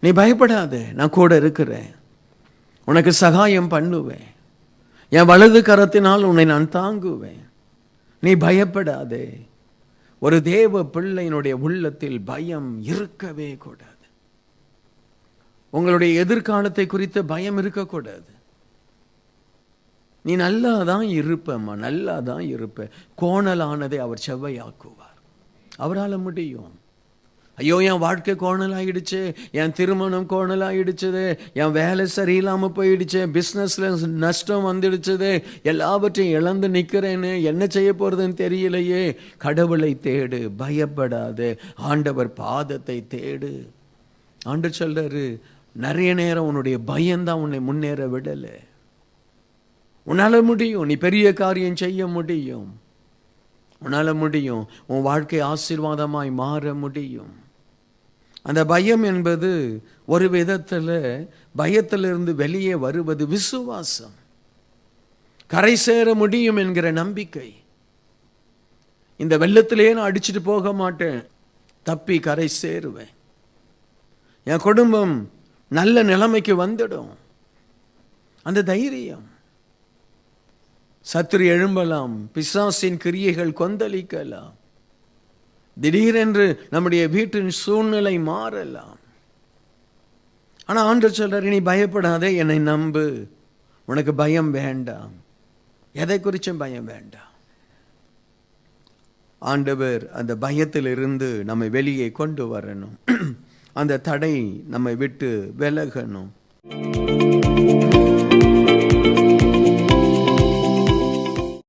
நீ பயப்படாத நான் கூட இருக்கிறேன். உனக்கு சகாயம் பண்ணுவேன். என் வலது கரத்தினால் உன்னை நான் தாங்குவேன். நீ பயப்படாதே. ஒரு தேவ பிள்ளையினுடைய உள்ளத்தில் பயம் இருக்கவே கூடாது. உங்களுடைய எதிர்காலத்தை குறித்த பயம் இருக்கக்கூடாது. நீ நல்லா தான் இருப்பம்மா நல்லா தான் இருப்ப. கோணலானதை அவர் செவ்வையாக்குவார். அவரால் முடியும். ஐயோ என் வாழ்க்கை கோணலாகிடுச்சு என் திருமணம் கோணலாகிடுச்சுது என் வேலை சரியில்லாமல் போயிடுச்சு. பிஸ்னஸில் நஷ்டம் வந்துடுச்சுது. எல்லாவற்றையும் இழந்து நிற்கிறேன்னு என்ன செய்ய போகிறதுன்னு தெரியலையே. கடவுளை தேடு பயப்படாது. ஆண்டவர் பாதத்தை தேடு. ஆண்டு சொல்கிறாரு நிறைய நேரம் உன்னுடைய பயம்தான் உன்னை முன்னேற விடலை. உன்னால் முடியும். நீ பெரிய காரியம் செய்ய முடியும். உன்னால் முடியும். உன் வாழ்க்கை ஆசீர்வாதமாய் மாற முடியும். அந்த பயம் என்பது ஒரு விதத்தில் பயத்திலிருந்து வெளியே வருவது விசுவாசம். கரை சேர முடியும் என்கிற நம்பிக்கை. இந்த வெள்ளத்திலேயே நான் அடிச்சுட்டு போக மாட்டேன். தப்பி கரை சேருவேன். என் குடும்பம் நல்ல நிலைமைக்கு வந்துடும். அந்த தைரியம். சத்துரு எழும்பலாம் பிசாசின் கிரியைகள் கொந்தளிக்கலாம். திடீரென்று நம்முடைய வீட்டின் சூழ்நிலை மாறலாம். ஆனா ஆண்டு சொல்றாரு இனி பயப்படாதே என்னை நம்பு. உனக்கு பயம் வேண்டாம். எதை குறிச்சும் பயம் வேண்டாம். ஆண்டவர் அந்த பயத்திலிருந்து நம்மை வெளியே கொண்டு வரணும். அந்த தடை நம்மை விட்டு விலகணும்.